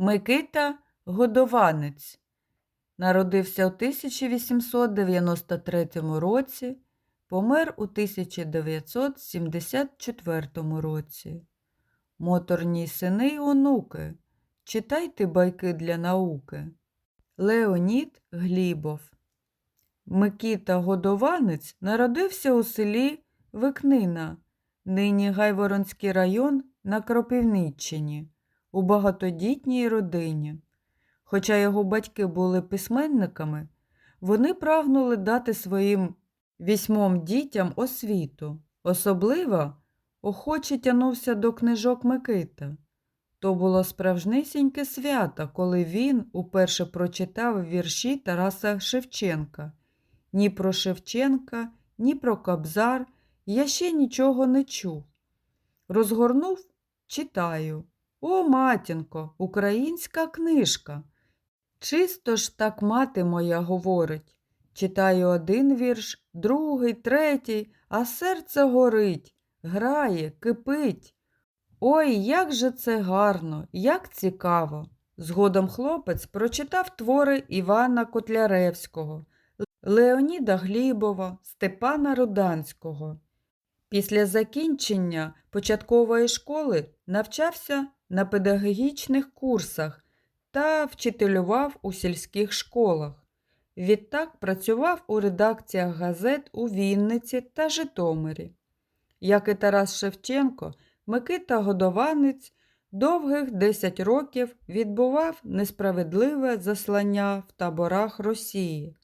Микита Годованець. Народився у 1893 році, помер у 1974 році. Моторні сини й онуки. Читайте байки для науки. Леонід Глібов. Микита Годованець народився у селі Викнина, нині Гайворонський район на Кропивниччині, у багатодітній родині. Хоча його батьки були письменниками, вони прагнули дати своїм вісьмом дітям освіту. Особливо охоче тянувся до книжок Микита. То було справжнісіньке свято, коли він уперше прочитав вірші Тараса Шевченка. Ні про Шевченка, ні про Кобзар я ще нічого не чув. Розгорнув, читаю. О, матінко, українська книжка. Чисто ж так мати моя говорить. Читаю один вірш, другий, третій, а серце горить, грає, кипить. Ой, як же це гарно, як цікаво. Згодом хлопець прочитав твори Івана Котляревського, Леоніда Глібова, Степана Руданського. Після закінчення початкової школи навчався на педагогічних курсах та вчителював у сільських школах. Відтак працював у редакціях газет у Вінниці та Житомирі. Як і Тарас Шевченко, Микита Годованець довгих 10 років відбував несправедливе заслання в таборах Росії.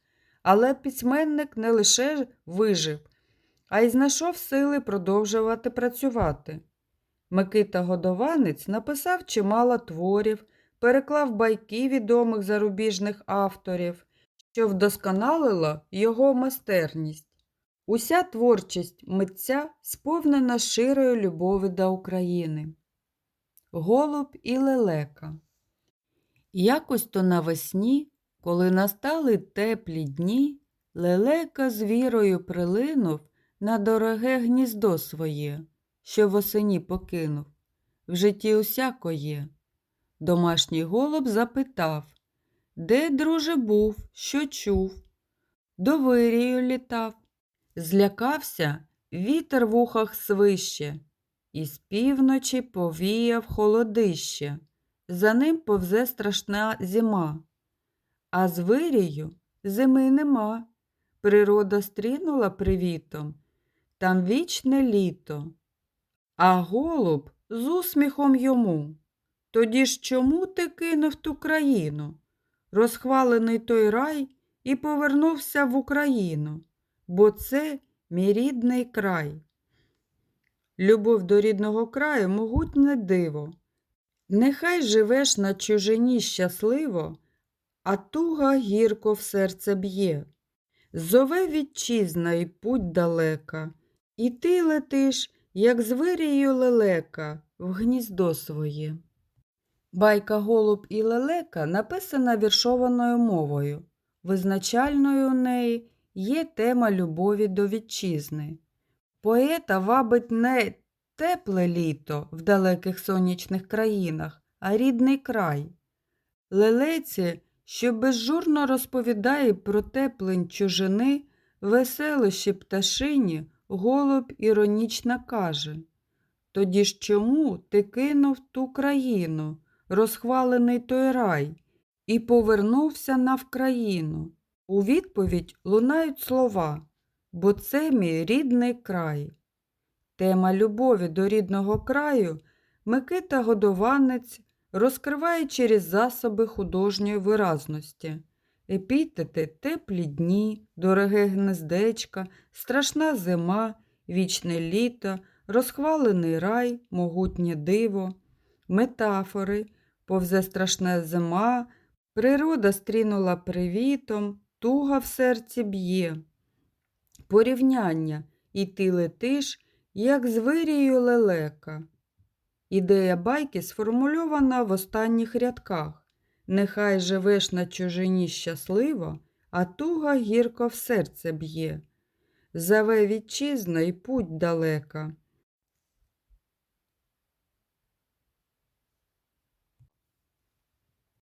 Але письменник не лише вижив, а й знайшов сили продовжувати працювати. Микита Годованець написав чимало творів, переклав байки відомих зарубіжних авторів, що вдосконалило його майстерність. Уся творчість митця сповнена широю любові до України. Голуб і лелека. Якось то навесні, коли настали теплі дні, лелека з вірою прилинув на дороге гніздо своє, що восені покинув. В житті усяко є. Домашній голуб запитав, де, друже, був, що чув? До вирію літав. Злякався, вітер в ухах свище, і з півночі повіяв холодище. За ним повзе страшна зима. А з вирію зими нема. Природа стрінула привітом, там вічне літо. А голуб з усміхом йому. Тоді ж чому ти кинув ту країну? Розхвалений той рай і повернувся в Україну, бо це мій рідний край. Любов до рідного краю могутнє диво. Нехай живеш на чужині щасливо, а туга гірко в серце б'є. Зове вітчизна і путь далека, і ти летиш, як звирію лелека, в гніздо своє. Байка Голуб і лелека написана віршованою мовою. Визначальною у неї є тема любові до вітчизни. Поета вабить не тепле літо в далеких сонячних країнах, а рідний край. Лелеці, що безжурно розповідає про теплень чужини, веселощі пташині, голуб іронічно каже Тоді ж чому ти кинув ту країну, розхвалений той рай, і повернувся на Вкраїну? У відповідь лунають слова, бо це мій рідний край. Тема любові до рідного краю Микита Годованець розкриває через засоби художньої виразності. Епітети теплі дні, дороге гнездечка, страшна зима, вічне літо, розхвалений рай, могутнє диво, метафори, повзе страшна зима, природа стрінула привітом, туга в серці б'є. Порівняння і ти летиш, як з вирію лелека. Ідея байки сформульована в останніх рядках. Нехай живеш на чужині щасливо, а туга гірко в серце б'є. Заве вітчизна й путь далека.